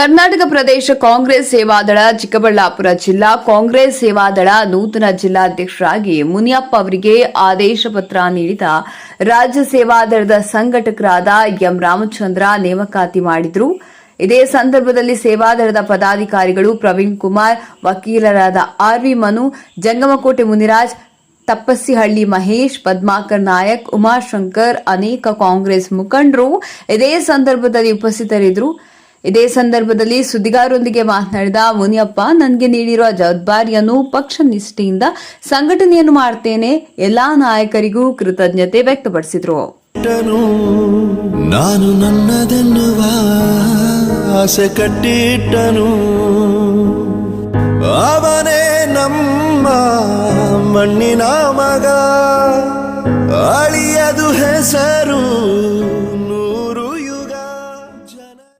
ಕರ್ನಾಟಕ ಪ್ರದೇಶ ಕಾಂಗ್ರೆಸ್ ಸೇವಾದಳ, ಚಿಕ್ಕಬಳ್ಳಾಪುರ ಜಿಲ್ಲಾ ಕಾಂಗ್ರೆಸ್ ಸೇವಾದಳ ನೂತನ ಜಿಲ್ಲಾಧ್ಯಕ್ಷರಾಗಿ ಮುನಿಯಪ್ಪ ಅವರಿಗೆ ಆದೇಶ ಪತ್ರ ನೀಡಿದ ರಾಜ್ಯ ಸೇವಾದಳದ ಸಂಘಟಕರಾದ ಎಂ ರಾಮಚಂದ್ರ ನೇಮಕಾತಿ ಮಾಡಿದ್ರು. ಇದೇ ಸಂದರ್ಭದಲ್ಲಿ ಸೇವಾದಳದ ಪದಾಧಿಕಾರಿಗಳು ಪ್ರವೀಣ್ ಕುಮಾರ್, ವಕೀಲರಾದ ಆರ್ವಿ ಮನು, ಜಂಗಮಕೋಟೆ ಮುನಿರಾಜ್, ತಪ್ಪಸ್ಸಿಹಳ್ಳಿ ಮಹೇಶ್, ಪದ್ಮಾಕರ್ ನಾಯಕ್, ಉಮಾಶಂಕರ್ ಅನೇಕ ಕಾಂಗ್ರೆಸ್ ಮುಖಂಡರು ಇದೇ ಸಂದರ್ಭದಲ್ಲಿ ಉಪಸ್ಥಿತರಿದ್ದರು. ಇದೇ ಸಂದರ್ಭದಲ್ಲಿ ಸುದ್ದಿಗಾರರೊಂದಿಗೆ ಮಾತನಾಡಿದ ಮುನಿಯಪ್ಪ, ನನಗೆ ನೀಡಿರುವ ಜವಾಬ್ದಾರಿಯನ್ನು ಪಕ್ಷ ನಿಷ್ಠೆಯಿಂದ ಸಂಘಟನೆಯನ್ನು ಮಾಡ್ತೇನೆ. ಎಲ್ಲಾ ನಾಯಕರಿಗೂ ಕೃತಜ್ಞತೆ ವ್ಯಕ್ತಪಡಿಸಿದರು. ನಾನು ನನ್ನದನ್ನು ಆಸೆ ಕಟ್ಟಿಟ್ಟನು. ಅವನೇ ನಮ್ಮ ಮಣ್ಣಿನ